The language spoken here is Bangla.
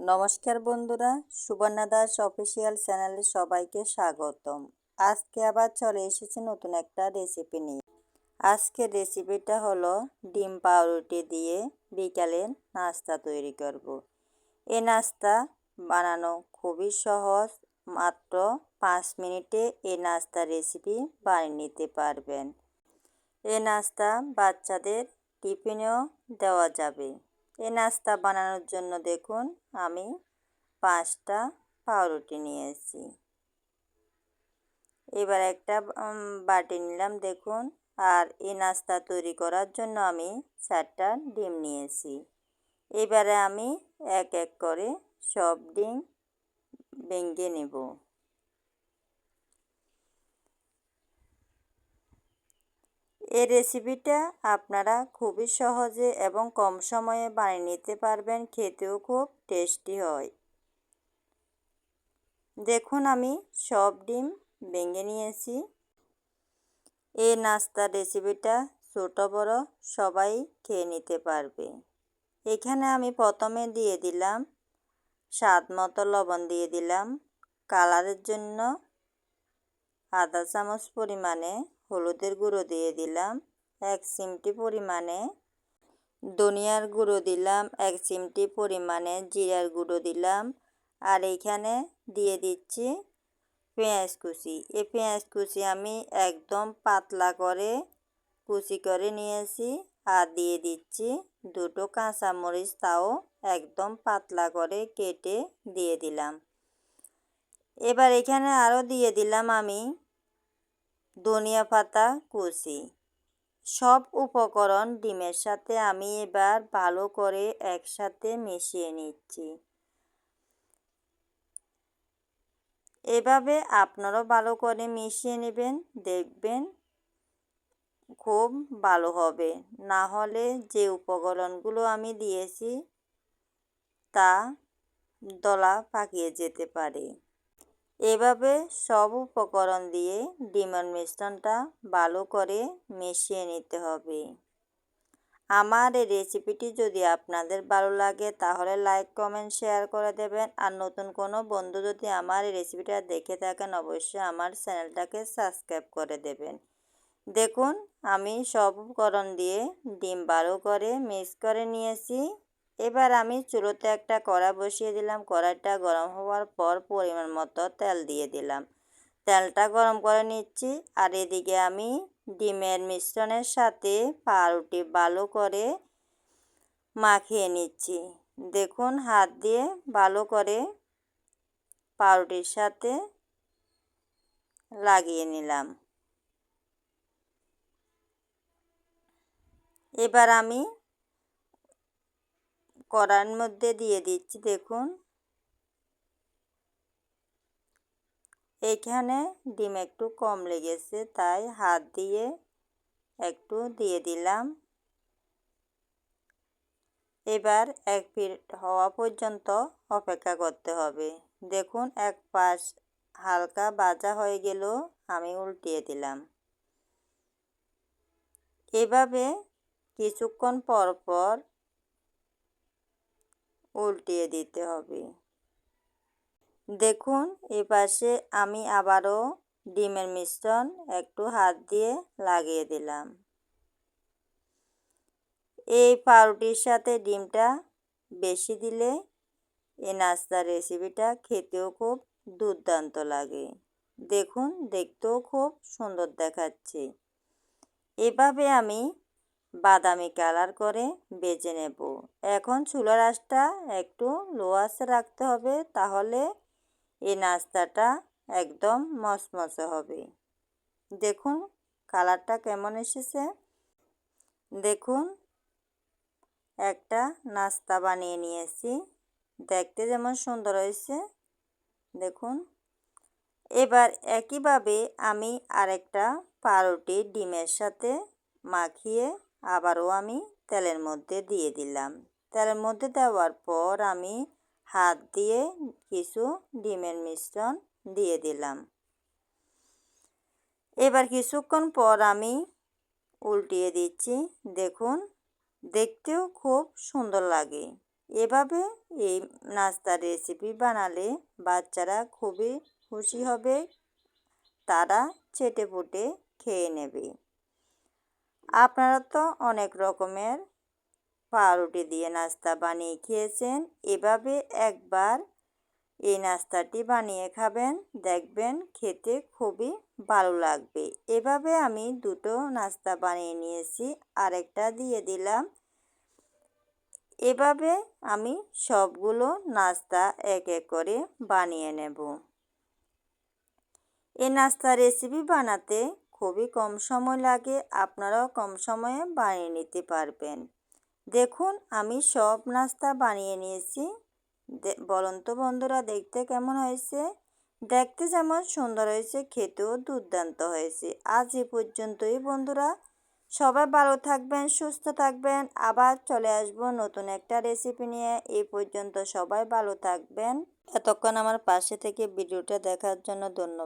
নমস্কার বন্ধুরা, সুবর্ণা দাস অফিসিয়াল চ্যানেলে সবাইকে স্বাগতম। আজকে আবার চলে এসেছি নতুন একটা রেসিপি নিয়ে। আজকের রেসিপিটা হলো ডিম পাউরুটি দিয়ে বিকালে নাস্তা তৈরি করব। এই নাস্তা বানানো খুবই সহজ, মাত্র পাঁচ মিনিটে এই নাস্তা রেসিপি বানিয়ে নিতে পারবেন। এই নাস্তা বাচ্চাদের টিফিনেও দেওয়া যাবে। এই নাস্তা বানানোর জন্য দেখুন, আমি পাঁচটা পাউরুটি নিয়েছি। এবার একটা বাটি নিলাম, দেখুন। আর এই নাস্তা তৈরি করার জন্য আমি চারটা ডিম নিয়েছি। এবারে আমি এক এক করে সব ডিম ভেঙে নেব। এই রেসিপিটা আপনারা খুবই সহজে এবং কম সময়ে বানিয়ে নিতে পারবেন, খেতেও খুব টেস্টি হয়। দেখুন, আমি সব ডিম ভেঙে নিয়েছি। এই নাস্তার রেসিপিটা ছোটো, বড় সবাই খেয়ে নিতে পারবে। এখানে আমি প্রথমে দিয়ে দিলাম, স্বাদ মতো লবণ দিয়ে দিলাম। কালারের জন্য আধা চামচ পরিমাণে হলুদের গুঁড়ো দিয়ে দিলাম এক চিমটি পরিমাণে। ধনিয়ার গুঁড়ো দিলাম এক চিমটি পরিমাণে জিরার গুঁড়ো দিলাম। আর এইখানে দিয়ে দিচ্ছি পেঁয়াজ কুচি। এই পেঁয়াজ কুচি আমি একদম পাতলা করে কুচি করে নিয়েছি আর দিয়ে দিচ্ছি দুটো কাঁচামরিচ তাও একদম পাতলা করে কেটে দিয়ে দিলাম। এবার এখানে আরও দিয়ে দিলাম আমি ধনিয়া পাতা, কুচি। সব উপকরণ ডিমের সাথে আমি এবার ভালো করে একসাথে মিশিয়ে নিচ্ছি। এভাবে আপনারাও ভালো করে মিশিয়ে নেবেন, দেখবেন খুব ভালো হবে। না হলে যে উপকরণগুলো আমি দিয়েছি, তা দলা পাকিয়ে যেতে পারে। এভাবে সব উপকরণ দিয়ে ডিমের মিশ্রণটা ভালো করে মিশিয়ে নিতে হবে। আমার এই রেসিপিটি যদি আপনাদের ভালো লাগে, তাহলে লাইক কমেন্ট শেয়ার করে দেবেন। আর নতুন কোনো বন্ধু যদি আমার এই রেসিপিটা দেখে থাকেন, অবশ্যই আমার চ্যানেলটাকে সাবস্ক্রাইব করে দেবেন। দেখুন, আমি সব উপকরণ দিয়ে ডিম ভালো করে মিক্স করে নিয়েছি। এবার আমি চুলোতে একটা কড়া বসিয়ে দিলাম। কড়াইটা গরম হওয়ার পর পরিমাণ মতো তেল দিয়ে দিলাম। তেলটা গরম করে নিচ্ছি আর এদিকে আমি ডিমের মিশ্রণের সাথে পাউরুটি ভালো করে মাখিয়ে নিচ্ছি। দেখুন, হাত দিয়ে ভালো করে পাউরুটির সাথে লাগিয়ে নিলাম। এবার আমি কড়ার মধ্যে দিয়ে দিচ্ছি, দেখুন। এখানে ডিম একটু কম লেগেছে, তাই হাত দিয়ে একটু দিয়ে দিলাম। এবার এক পিট হওয়া পর্যন্ত অপেক্ষা করতে হবে। দেখুন, এক পাশ হালকা বাজা হয়ে গেল, আমি উল্টিয়ে দিলাম। এভাবে কিছুক্ষণ পর পর উল্টিয়ে দিতে হবে। দেখুন, এ পাশে আমি আবারও ডিমের মিশ্রণ একটু হাত দিয়ে লাগিয়ে দিলাম। এই পাউরুটির সাথে ডিমটা বেশি দিলে এই নাস্তার রেসিপিটা খেতেও খুব দুর্দান্ত লাগে। দেখুন, দেখতেও খুব সুন্দর দেখাচ্ছে। এভাবে আমি বাদামি কালার করে বেজে নেব। এখন চুলার আঁচটা একটু লো আঁচে রাখতে হবে, তাহলে এই নাস্তাটা একদম মসমসে হবে। দেখুন কালারটা কেমন এসেছে। দেখুন, একটা নাস্তা বানিয়ে নিয়েছি। দেখতে যেমন সুন্দর হয়েছে। দেখুন, এবার একইভাবে আমি আরেকটা পাউরুটি ডিমের সাথে মাখিয়ে আবারও আমি তেলের মধ্যে দিয়ে দিলাম। তেলের মধ্যে দেওয়ার পর আমি হাত দিয়ে কিছু ডিমের মিশ্রণ দিয়ে দিলাম। এবার কিছুক্ষণ পর আমি উল্টিয়ে দিচ্ছি। দেখুন, দেখতেও খুব সুন্দর লাগে। এভাবে এই নাস্তার রেসিপি বানালে বাচ্চারা খুবই খুশি হবে, তারা চেটে পুটে খেয়ে নেবে। আপনারা তো অনেক রকমের পাউরুটি দিয়ে নাস্তা বানিয়ে খেয়েছেন। এভাবে একবার এই নাস্তাটি বানিয়ে খাবেন, দেখবেন খেতে খুবই ভালো লাগবে। এভাবে আমি দুটো নাস্তা বানিয়ে নিয়েছি, আরেকটা দিয়ে দিলাম। এভাবে আমি সবগুলো নাস্তা এক এক করে বানিয়ে নেব। এই নাস্তা রেসিপি বানাতে খুবই কম সময় লাগে, আপনারাও কম সময়ে বানিয়ে নিতে পারবেন। দেখুন, আমি সব নাস্তা বানিয়ে নিয়েছি। বলুন তো বন্ধুরা, দেখতে কেমন হয়েছে? দেখতে যেমন সুন্দর হয়েছে, খেতেও দুর্দান্ত হয়েছে। আজ এ পর্যন্তই বন্ধুরা। সবাই ভালো থাকবেন, সুস্থ থাকবেন। আবার চলে আসব নতুন একটা রেসিপি নিয়ে। এই পর্যন্ত সবাই ভালো থাকবেন। এতক্ষণ আমার পাশে থেকে ভিডিওটা দেখার জন্য ধন্যবাদ।